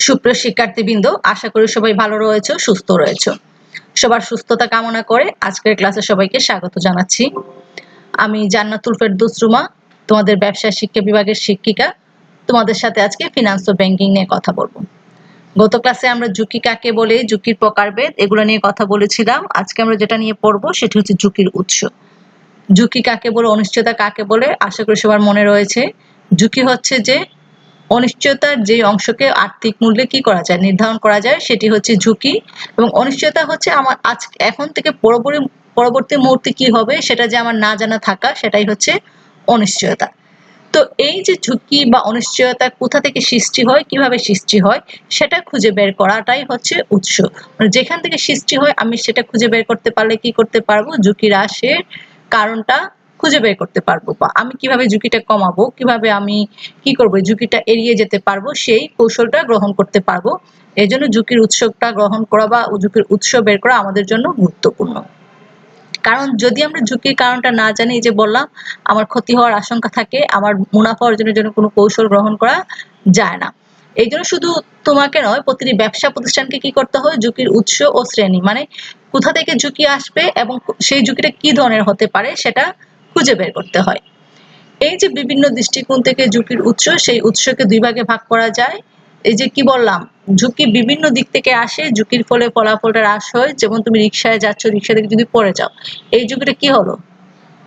সুপ্রিয় শিক্ষার্থীবৃন্দ, আশা করি সবাই ভালো রয়েছে, সুস্থ রয়েছে। সবার সুস্থতা কামনা করে আজকের ক্লাসে সবাইকে স্বাগত জানাচ্ছি। আমি জান্নাতুল ফেরদৌস রুমা, তোমাদের ব্যবসা শিক্ষা বিভাগের শিক্ষিকা। তোমাদের সাথে আজকে ফিনান্স ও ব্যাংকিং নিয়ে কথা বলব। গত ক্লাসে আমরা ঝুঁকি কাকে বলে, ঝুঁকির প্রকারভেদ, এগুলো নিয়ে কথা বলেছিলাম। আজকে আমরা যেটা নিয়ে পড়ব সেটি হচ্ছে ঝুঁকির উৎস। ঝুঁকি কাকে বলে, অনিশ্চয়তা কাকে বলে, আশা করি সবার মনে রয়েছে। ঝুঁকি হচ্ছে যে অনিশ্চয়তার যে অংশকে আর্থিক মূল্যে কি করা যায়, নির্ধারণ করা যায়, সেটি হচ্ছে ঝুঁকি এবং অনিশ্চয়তা হচ্ছে আমার আজ, এখন থেকে পরবর্তী পরবর্তী মুহূর্তে কি হবে সেটা যে আমার না জানা থাকা, সেটাই হচ্ছে অনিশ্চয়তা। তো এই যে ঝুঁকি বা অনিশ্চয়তা কোথা থেকে সৃষ্টি হয়, কীভাবে সৃষ্টি হয়, সেটা খুঁজে বের করাটাই হচ্ছে উৎস। মানে যেখান থেকে সৃষ্টি হয়, আমি সেটা খুঁজে বের করতে পারলে কি করতে পারব? ঝুঁকি হ্রাসের কারণটা খুঁজে বের করতে পারব বা আমি কীভাবে ঝুঁকিটা কমাবো, কীভাবে আমি কি করব ঝুঁকিটা এড়িয়ে যেতে পারব, সেই কৌশলটা গ্রহণ করতে পারব। এই জন্য ঝুঁকির উৎসটা গ্রহণ করা বা ঝুঁকির উৎস বের করা আমাদের জন্য গুরুত্বপূর্ণ। কারণ যদি আমরা ঝুঁকির কারণটা না জানি যে বললাম, আমার ক্ষতি হওয়ার আশঙ্কা থাকে, আমার মুনাফা অর্জনের জন্য কোনো কৌশল গ্রহণ করা যায় না। এই জন্য শুধু তোমাকে নয়, প্রতিটি ব্যবসা প্রতিষ্ঠানকে কি করতে হয়? ঝুঁকির উৎস ও শ্রেণি। মানে কোথা থেকে ঝুঁকি আসবে এবং সেই ঝুঁকিটা কি ধরনের হতে পারে, সেটা খুঁজে বের করতে হয়। এই যে বিভিন্ন দৃষ্টিকোণ থেকে ঝুঁকির উৎস, সেই উৎসকে দুই ভাগে ভাগ করা যায়। এই যে কি বললাম, ঝুঁকি বিভিন্ন দিক থেকে আসে, ঝুঁকির ফলে ফলাফলটা হ্রাস হয়। যেমন তুমি রিক্সায় যাচ্ছ রিক্সা থেকে যদি পড়ে যাও, এই ঝুঁকিটা কি হলো?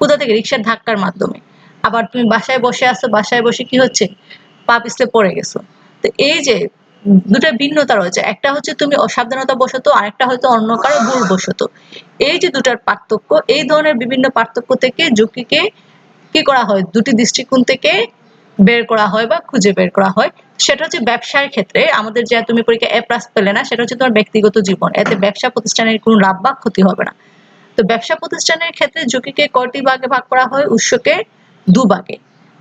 কোথা থেকে? রিক্সার ধাক্কার মাধ্যমে। আবার তুমি বাসায় বসে আসছো বাসায় বসে কি হচ্ছে? পা পিছলে পড়ে গেছো। তো এই যে দুটো ভিন্নতা রয়েছে। একটা হচ্ছে তুমি অসাবধানতা বসত, আরেকটা হয়তো অন্য কারও ভুল বসত। এই যে দুটার পার্থক্য, এই ধরনের বিভিন্ন পার্থক্য থেকে ঝুঁকিকে কি করা হয়? দুটি দৃষ্টিকোণ থেকে বের করা হয় বা খুঁজে বের করা হয়। সেটা হচ্ছে ব্যবসার ক্ষেত্রে, আমাদের যে তুমি পরীক্ষা প্লাস পেলে না, সেটা হচ্ছে তোমার ব্যক্তিগত জীবন। এতে ব্যবসা প্রতিষ্ঠানের কোনো লাভ বা ক্ষতি হবে না। তো ব্যবসা প্রতিষ্ঠানের ক্ষেত্রে ঝুঁকিকে কয়টি ভাগে ভাগ করা হয়? উৎসকে দু ভাগে।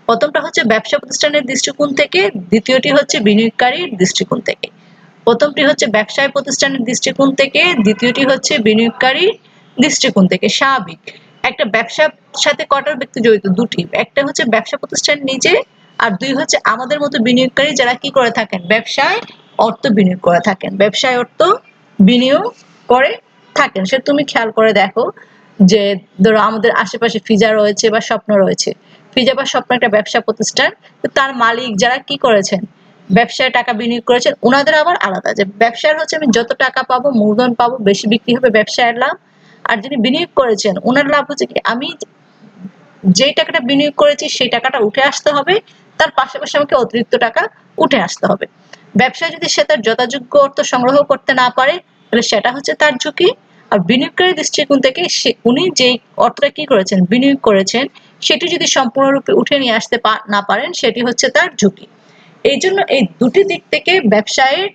প্রথমটা হচ্ছে ব্যবসা প্রতিষ্ঠানের দৃষ্টিকোণ থেকে, দ্বিতীয়টি হচ্ছে বিনিয়োগকারীর দৃষ্টিকোণ থেকে। প্রথমটি হচ্ছে ব্যবসায় প্রতিষ্ঠানের দৃষ্টিকোণ থেকে, দ্বিতীয়টি হচ্ছে বিনিয়োগকারীর দৃষ্টিকোণ থেকে। স্বাভাবিক। একটা ব্যবসার সাথে কটার ব্যক্তি জড়িত? দুটি। একটা হচ্ছে ব্যবসা প্রতিষ্ঠান নিজে, আর দুই হচ্ছে আমাদের মতো বিনিয়োগকারী যারা কি করে থাকেন? ব্যবসায় অর্থ বিনিয়োগ করে থাকেন। ব্যবসায় অর্থ বিনিয়োগ করে থাকেন। সে তুমি খেয়াল করে দেখো যে, ধরো আমাদের আশেপাশে ফিজা রয়েছে বা স্বপ্ন রয়েছে। ফিজা বা স্বপ্ন একটা ব্যবসা প্রতিষ্ঠান তার মালিক যারা কি করেছেন? ব্যবসায় টাকা বিনিয়োগ করেছেন ওনাদের আবার আলাদা যে ব্যবসার হচ্ছে আমি যত টাকা পাবো, মূলধন পাবো, বেশি বিক্রি হবে ব্যবসায়ের লাভ। আর যিনি বিনিয়োগ করেছেন ওনার লাভ হচ্ছে কি, আমি যেই টাকাটা বিনিয়োগ করেছি, সেই টাকাটা উঠে আসতে হবে, তার পাশাপাশি আমাকে অতিরিক্ত টাকা উঠে আসতে হবে। ব্যবসায় যদি সে তার যথাযোগ্য অর্থ সংগ্রহ করতে না পারে, তাহলে সেটা হচ্ছে তার ঝুঁকি। আর বিনিয়োগকারী দৃষ্টিকোণ থেকে সে, উনি যে অর্থটা কি করেছেন, বিনিয়োগ করেছেন সেটি যদি সম্পূর্ণরূপে উঠে নিয়ে আসতে না পারেন, সেটি হচ্ছে তার ঝুঁকি। এই জন্য এই দুটি দিক থেকে ব্যবসায়ের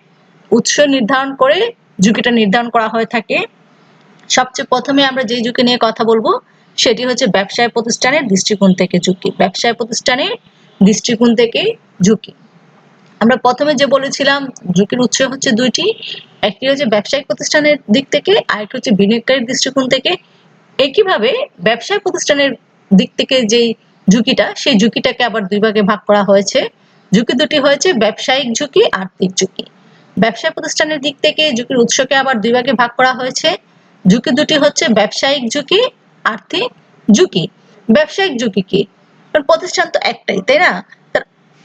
উৎস নির্ধারণ করে ঝুঁকিটা নির্ধারণ করা হয়ে থাকে। সবচেয়ে প্রথমে আমরা যে ঝুঁকি নিয়ে কথা বলব, সেটি হচ্ছে ব্যবসায় প্রতিষ্ঠানের দৃষ্টিকোণ থেকে ঝুঁকি। ব্যবসায় প্রতিষ্ঠানের দৃষ্টিকোণ থেকে ঝুঁকি। আমরা প্রথমে যে বলেছিলাম, ঝুঁকির উৎস হচ্ছে দুইটি। একটি হচ্ছে ব্যবসায়িক প্রতিষ্ঠানের দিক থেকে, আরেকটি হচ্ছে বিনিয়োগকারীর দৃষ্টিকোণ থেকে। একইভাবে ব্যবসায় প্রতিষ্ঠানের দিক থেকে যেই ঝুঁকিটা, সেই ঝুঁকিটাকে আবার দুই ভাগে ভাগ করা হয়েছে। ঝুঁকি দুটি হয়েছে ব্যবসায়িক ঝুঁকি, আর্থিক ঝুঁকি। ব্যবসায় প্রতিষ্ঠানের দিক থেকে ঝুঁকির উৎসকে আবার দুই ভাগে ভাগ করা হয়েছে। ঝুঁকি দুটি হচ্ছে ব্যবসায়িক ঝুঁকি, আর্থিক ঝুঁকি। ব্যবসায়িক ঝুঁকি কি? প্রতিষ্ঠান তো একটাই, তাই না?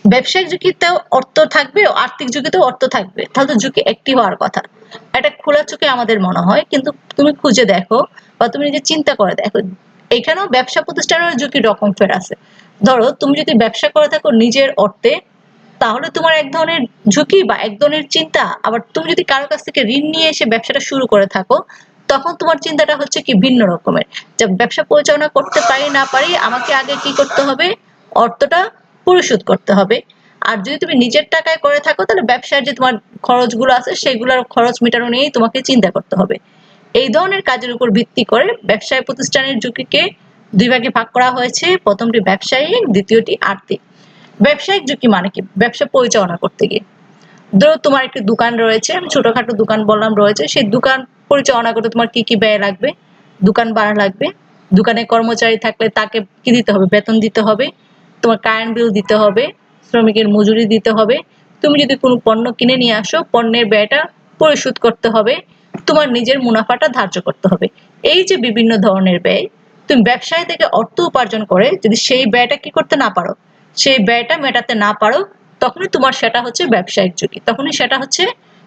ব্যবসায়িক ঝুঁকিতেও অর্থ থাকবে আর্থিক ঝুঁকিতেও অর্থ থাকবে। তাহলে তো ঝুঁকি একটি হওয়ার কথা। এটা খোলা চোখে আমাদের মনে হয়, কিন্তু তুমি খুঁজে দেখো বা তুমি নিজে চিন্তা করে দেখো এখানেও ব্যবসা প্রতিষ্ঠানের ঝুঁকি রকম ফের আছে। ধরো, তুমি যদি ব্যবসা করে থাকো নিজের অর্থে, তাহলে তোমার এক ধরনের ঝুঁকি বা এক ধরনের চিন্তা। আবার তুমি যদি কারও কাছ থেকে ঋণ নিয়ে এসে ব্যবসাটা শুরু করে থাকো, তখন তোমার চিন্তাটা হচ্ছে কি ভিন্ন রকমের। যে ব্যবসা পরিচালনা করতে পারি না পারি, আমাকে আগে কি করতে হবে? অর্থটা পরিশোধ করতে হবে। আর যদি তুমি নিজের টাকায় করে থাকো, তাহলে ব্যবসার যে তোমার খরচগুলো আছে, সেগুলোর খরচ মেটানো নিয়েই তোমাকে চিন্তা করতে হবে। এই ধরনের কাজের উপর ভিত্তি করে ব্যবসায় প্রতিষ্ঠানের ঝুঁকিকে দুই ভাগে ভাগ করা হয়েছে। প্রথমটি ব্যবসায়িক দ্বিতীয়টি আর্থিক। ব্যবসায়িক ঝুঁকি মানে কি? ব্যবসা পরিচালনা করতে গিয়ে। ধরো তোমার একটি দোকান রয়েছে ছোটখাটো দোকান বললাম রয়েছে, সেই দোকান পরিচালনা করতে তোমার কি কি ব্যয় লাগবে? দোকান ভাড়া লাগবে। দোকানে কর্মচারী থাকলে তাকে কি দিতে হবে? বেতন দিতে হবে। তোমার কারেন্ট বিল দিতে হবে। শ্রমিকের মজুরি দিতে হবে। তুমি যদি কোনো পণ্য কিনে নিয়ে আসো, পণ্যের ব্যয়টা পরিশোধ করতে হবে। তোমার নিজের মুনাফাটা ধার্য করতে হবে। এই যে বিভিন্ন ধরনের ব্যয়, তুমি ব্যবসায় থেকে অর্থ উপার্জন করে যদি সেই ব্যয়টা কি করতে না পারো, সেই ব্যয়টা মেটাতে না পারো, তখনই তোমার সেটা হচ্ছে ব্যবসায়িক ঝুঁকি। তখনই সেটা হচ্ছে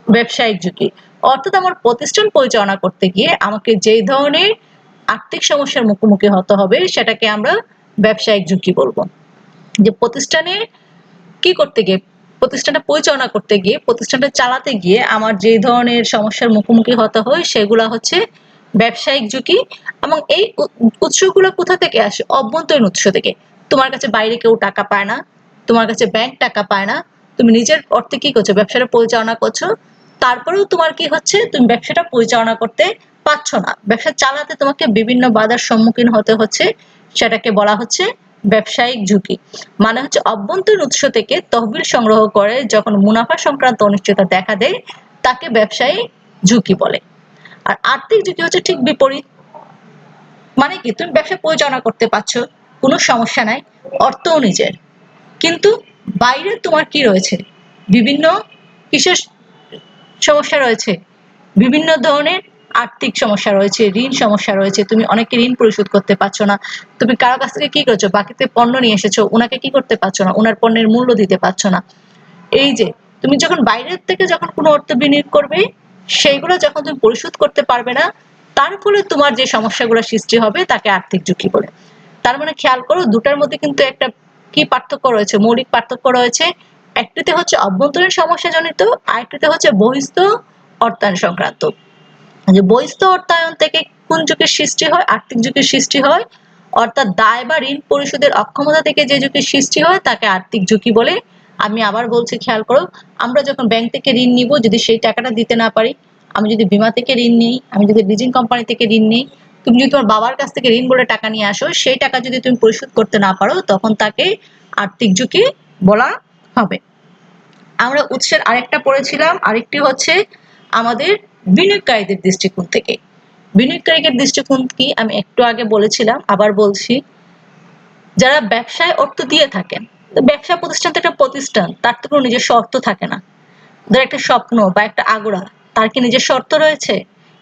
ব্যবসায়িক ঝুঁকি। অর্থাৎ আমার প্রতিষ্ঠান পরিচালনা করতে গিয়ে আমাকে যেই ধরনের আর্থিক সমস্যার মুখোমুখি হতে হবে, সেটাকে আমরা ব্যবসায়িক ঝুঁকি বলব। যে প্রতিষ্ঠানে কি করতে গিয়ে প্রতিষ্ঠানটা পরিচালনা করতে গিয়ে, প্রতিষ্ঠানটা চালাতে গিয়ে আমার যে ধরনের সমস্যার মুখোমুখি হতে হয় সেগুলা হচ্ছে ব্যবসায়িক ঝুঁকি এবং এই উৎসগুলো কোথা থেকে আসে? অভ্যন্তরীণ উৎস থেকে। তোমার কাছে বাইরে কেউ টাকা পায় না, তোমার কাছে ব্যাংক টাকা পায় না, তুমি নিজের অর্থে কি করছ? ব্যবসাটা পরিচালনা করছ, তারপরেও তোমার কি হচ্ছে? তুমি ব্যবসাটা পরিচালনা করতে পারছ না। ব্যবসা চালাতে তোমাকে বিভিন্ন বাধার সম্মুখীন হতে হচ্ছে, সেটাকে বলা হচ্ছে ব্যবসায়িক ঝুঁকি। মানে হচ্ছে অভ্যন্তরীণ উৎস থেকে তহবিল সংগ্রহ করে যখন মুনাফা সংক্রান্ত অনিশ্চয়তা দেখা দেয়, তাকে ব্যবসায়ী ঝুঁকি বলে। আর আর্থিক ঝুঁকি হচ্ছে ঠিক বিপরীত। মানে কি? তুমি ব্যবসা পরিচালনা করতে পারছ, কোনো সমস্যা নাই অর্থও নিজের কিন্তু বাইরে তোমার কি রয়েছে? বিভিন্ন কিসের সমস্যা রয়েছে? বিভিন্ন ধরনের আর্থিক সমস্যা রয়েছে, ঋণ সমস্যা রয়েছে, তুমি অনেকে ঋণ পরিশোধ করতে পারছ না। তুমি কারও কাছ থেকে কি করছ? বাকিতে পণ্য নিয়ে এসেছ ওনাকে কি করতে পারছ না? ওনার পণ্যের মূল্য দিতে পারছ না। এই যে, তুমি যখন বাইরের থেকে যখন কোনো অর্থ বিনিয়োগ করবে, সেইগুলো যখন তুমি পরিশোধ করতে পারবে না, তার ফলে তোমার যে সমস্যাগুলো সৃষ্টি হবে, তাকে আর্থিক ঝুঁকি বলে। তার মানে খেয়াল করো, দুটার মধ্যে কিন্তু একটা কি পার্থক্য রয়েছে? মৌলিক পার্থক্য রয়েছে। একটিতে হচ্ছে অভ্যন্তরীণ সমস্যা জনিত, আরেকটিতে হচ্ছে বহিস্থ অর্থায়ন সংক্রান্ত। যে অর্থায়ন থেকে কোন ঝুঁকির সৃষ্টি হয়, আর্থিক ঝুঁকির সৃষ্টি হয়, অর্থাৎ দায় বা ঋণ পরিশোধের অক্ষমতা থেকে যে ঝুঁকির সৃষ্টি হয়, তাকে আর্থিক ঝুঁকি বলে আমি আবার বলছি, খেয়াল করো, আমরা যখন ব্যাংক থেকে ঋণ নিব, যদি সেই টাকাটা দিতে না পারি, আমি যদি বিমা থেকে ঋণ নিই, আমি যদি লিজিং কোম্পানি থেকে ঋণ নিই, তুমি যদি তোমার বাবার কাছ থেকে ঋণ বলে টাকা নিয়ে আসো, সেই টাকা যদি তুমি পরিশোধ করতে না পারো, তখন তাকে আর্থিক ঝুঁকি বলা হবে। আমরা উৎসের আরেকটা পড়েছিলাম, আরেকটি হচ্ছে আমাদের বিনিয়োগকারীদের দৃষ্টিকোণ থেকে। বিনিয়োগকারীদের দৃষ্টিকোণ কি? আমি একটু আগে বলেছিলাম, আবার বলছি। যারা ব্যবসায় অর্থ দিয়ে থাকেন ব্যবসা প্রতিষ্ঠান তো একটা প্রতিষ্ঠান, তার তো কোনো নিজস্ব অর্থ থাকে না। ধর একটা স্বপ্ন বা একটা আগুড়া তার কি নিজের শর্ত রয়েছে?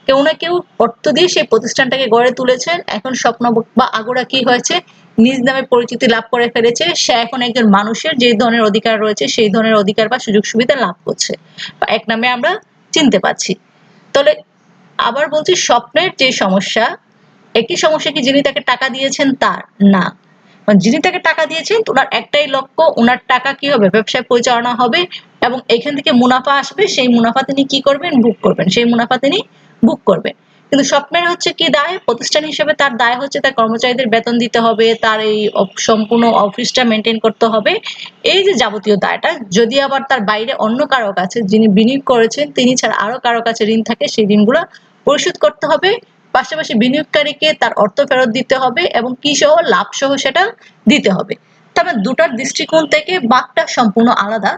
কেউ না কেউ অর্থ দিয়ে সেই প্রতিষ্ঠানটাকে গড়ে তুলেছেন। এখন স্বপ্ন বা আগুড়া কি হয়েছে? নিজ নামে পরিচিতি লাভ করে ফেলেছে। সে এখন একজন মানুষের যে ধরনের অধিকার রয়েছে, সেই ধরনের অধিকার বা সুযোগ সুবিধা লাভ করছে। বা এক নামে আমরা চিনতে পাচ্ছি তাহলে আবার বলছি, স্বপ্নের যে সমস্যা, একই সমস্যা কি যিনি তাকে টাকা দিয়েছেন? তার না। যিনি তাকে টাকা দিয়েছেন ওনার একটাই লক্ষ্য, ওনার টাকা কি হবে? ব্যবসায় পরিচালনা হবে এবং এখান থেকে মুনাফা আসবে, সেই মুনাফা তিনি কি করবেন? বুক করবেন। সেই মুনাফা তিনি বুক করবেন। কিন্তু স্বপ্নের হচ্ছে কি দায়? প্রতিষ্ঠান হিসেবে তার দায় হচ্ছে তার কর্মচারীদের বেতন দিতে হবে, তার এই সম্পূর্ণ অফিসটা মেনটেন করতে হবে। এই যে যাবতীয় দায়টা, যদি আবার তার বাইরে অন্য কারও কাছে যিনি বিনিয়োগ করেছেন, তিনি ছাড়া আরও কারও কাছে ঋণ থাকে, সেই ঋণগুলো পরিশোধ করতে হবে। পাশাপাশি বিনিয়োগকারীকে তার অর্থ ফেরত দিতে হবে এবং কি সহ লাভ সহ সেটা দিতে হবে। তবে দুটার দৃষ্টিকোণ থেকে বাঘটা সম্পূর্ণ আলাদা।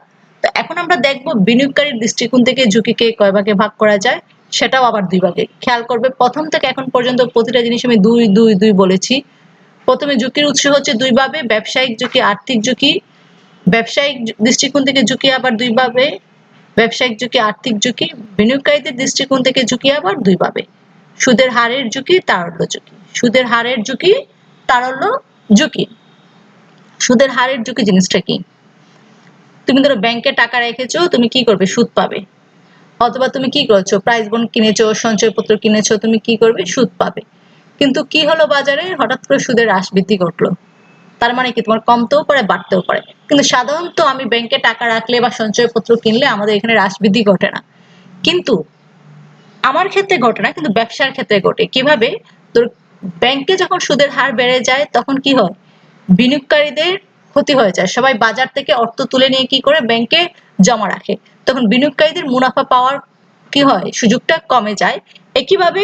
তো এখন আমরা দেখব বিনিয়োগকারীর দৃষ্টিকোণ থেকে ঝুঁকিকে কয় ভাগে ভাগ করা যায়। সেটাও আবার দুই ভাগে খেয়াল করবে, প্রথম থেকে এখন পর্যন্ত প্রতিটা জিনিস আমি দুই দুই দুই বলেছি। প্রথমে ঝুঁকির উৎস হচ্ছে দুই ভাবে ব্যবসায়িক ঝুঁকি, আর্থিক ঝুঁকি। ব্যবসায়িক দৃষ্টিকোণ থেকে ঝুঁকি আবার দুই ভাবে ব্যবসায়িক ঝুঁকি, আর্থিক ঝুঁকি। বিনিয়োগকারীদের দৃষ্টিকোণ থেকে ঝুঁকি আবার দুই ভাবে সুদের হারের ঝুঁকি, তারল্য ঝুঁকি। সুদের হারের ঝুঁকি, তারল্য ঝুঁকি। সুদের হারের ঝুঁকি জিনিসটা কি? তুমি ধরো ব্যাংকে টাকা রেখেছো, তুমি কি করবে? সুদ পাবে। অথবা তুমি কি করছ? প্রাইস বন্ড কিনেছো, সঞ্চয়পত্র কিনেছো, তুমি কি করবে? সুদ পাবে। কিন্তু কি হলো বাজারে? হঠাৎ করে সুদের হ্রাস বৃদ্ধি ঘটলো। তার মানে কি? তোমার কমতেও পারে, বাড়তেও পারে। কিন্তু সাধারণত আমি ব্যাংকে টাকা রাখলে বা সঞ্চয়পত্র কিনলে আমাদের এখানে হ্রাস বৃদ্ধি ঘটে না। কিন্তু আমার ক্ষেত্রে ঘটে না, কিন্তু ব্যবসার ক্ষেত্রে ঘটে। কীভাবে? তোর ব্যাংকে যখন সুদের হার বেড়ে যায়, তখন কি হয়? বিনিয়োগকারীদের ক্ষতি হয়ে যায়। সবাই বাজার থেকে অর্থ তুলে নিয়ে কি করে? ব্যাংকে জমা রাখে। তখন বিনিয়োগকারীদের মুনাফা পাওয়ার কি হয়? সুযোগটা কমে যায়। একইভাবে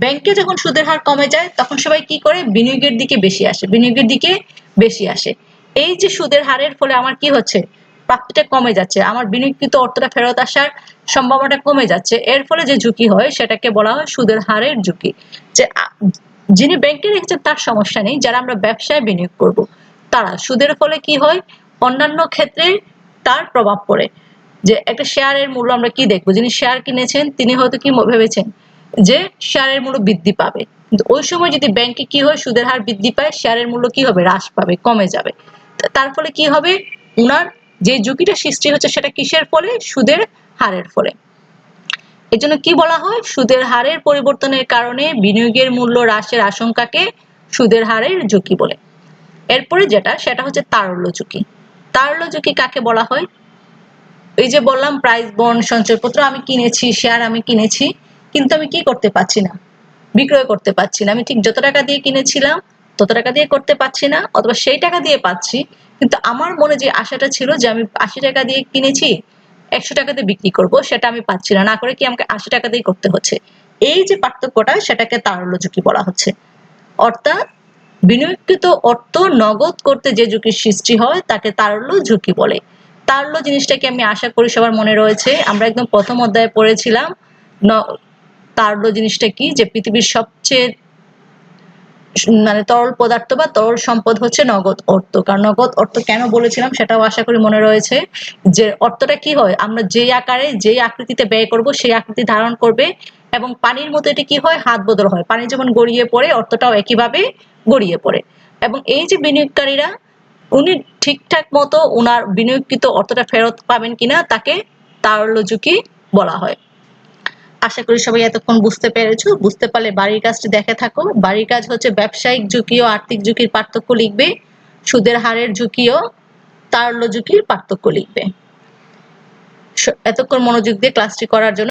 ব্যাংকে যখন সুদের হার কমে যায়, তখন সবাই কি করে? বিনিয়োগের দিকে বেশি আসে, বিনিয়োগের দিকে বেশি আসে। এই যে সুদের হারের ফলে আমার কি হচ্ছে? প্রাপ্তিটা কমে যাচ্ছে। আমার বিনিয়োগকৃত অর্থটা ফেরত আসার সম্ভাবনাটা কমে যাচ্ছে। এর ফলে যে ঝুঁকি হয়, সেটাকে বলা হয় সুদের হারের ঝুঁকি। যে যিনি ব্যাংকে রেখেছেন, তার সমস্যা নেই। যারা আমরা ব্যবসায় বিনিয়োগ করব। তারা। সুদের ফলে কি হয়? অন্যান্য ক্ষেত্রে তার প্রভাব পড়ে। যে একটা শেয়ারের মূল্য আমরা কি দেখব? যিনি শেয়ার কিনেছেন, তিনি হয়তো কি ভেবেছেন যে শেয়ারের মূল্য বৃদ্ধি পাবে। ওই সময় যদি ব্যাংকে কি হয়, সুদের হার বৃদ্ধি পায় শেয়ারের মূল্য কি হবে? হ্রাস পাবে, কমে যাবে। তার ফলে কি হবে? উনার যে ঝুঁকিটা সৃষ্টি হচ্ছে, সেটা কিসের ফলে? সুদের হারের ফলে। এই জন্য কি বলা হয়? সুদের হারের পরিবর্তনের কারণে বিনিয়োগের মূল্য হ্রাসের আশঙ্কাকে সুদের হারের ঝুঁকি বলে। এরপরে যেটা, সেটা হচ্ছে তারল্য ঝুঁকি। তারল্য ঝুঁকি কাকে বলা হয়? এই যে বললাম প্রাইস বন্ড সঞ্চয়পত্র আমি কিনেছি শেয়ার আমি কিনেছি, কিন্তু আমি কি করতে পারছি না? বিক্রয় করতে পারছি না। আমি ঠিক যত টাকা দিয়ে কিনেছিলাম, তত টাকা দিয়ে করতে পারছি না, অথবা সেই টাকা দিয়ে পাচ্ছি, কিন্তু আমার মনে যে আশাটা ছিল যে আমি আশি টাকা দিয়ে কিনেছি, একশো টাকাতে বিক্রি করব, সেটা আমি পাচ্ছি না। না করে কি আমাকে আশি টাকা দিয়ে করতে হচ্ছে? এই যে পার্থক্যটা, সেটাকে তারল্য ঝুঁকি বলা হচ্ছে। অর্থাৎ বিনিয়োগকৃত অর্থ নগদ করতে যে ঝুঁকির সৃষ্টি হয়, তাকে তারল্য ঝুঁকি বলে। তারল্য জিনিসটাকে আমি আশা করি সবার মনে রয়েছে। আমরা একদম প্রথম অধ্যায়ে পড়েছিলাম তারল্য জিনিসটা কি? যে পৃথিবীর সবচেয়ে মানে তরল পদার্থ বা তরল সম্পদ হচ্ছে নগদ অর্থ। কারণ নগদ অর্থ কেন বলেছিলাম সেটাও আশা করি মনে রয়েছে। যে অর্থটা কি হয়? আমরা যেই আকারে, যেই আকৃতিতে ব্যয় করব, সেই আকৃতি ধারণ করবে এবং পানির মতো এটি কি হয়? হাত বদল হয়। পানি যেমন গড়িয়ে পড়ে, অর্থটাও একইভাবে গড়িয়ে পড়ে। এবং এই যে বিনিয়োগকারীরা উনি ঠিকঠাক মতো ওনার বিনিয়োগকৃত অর্থটা ফেরত পাবেন কিনা তাকে তারল্য বলা হয়। আশা করি সবাই এতক্ষণ বুঝতে পেরেছ। বুঝতে পারলে বাড়ির কাজটি দেখে থাকো। বাড়ির কাজ হচ্ছে ব্যবসায়িক ঝুঁকি ও আর্থিক ঝুঁকির পার্থক্য লিখবে। সুদের হারের ঝুঁকি ও তারল্য ঝুঁকির পার্থক্য লিখবে। এতক্ষণ মনোযোগ দিয়ে ক্লাসটি করার জন্য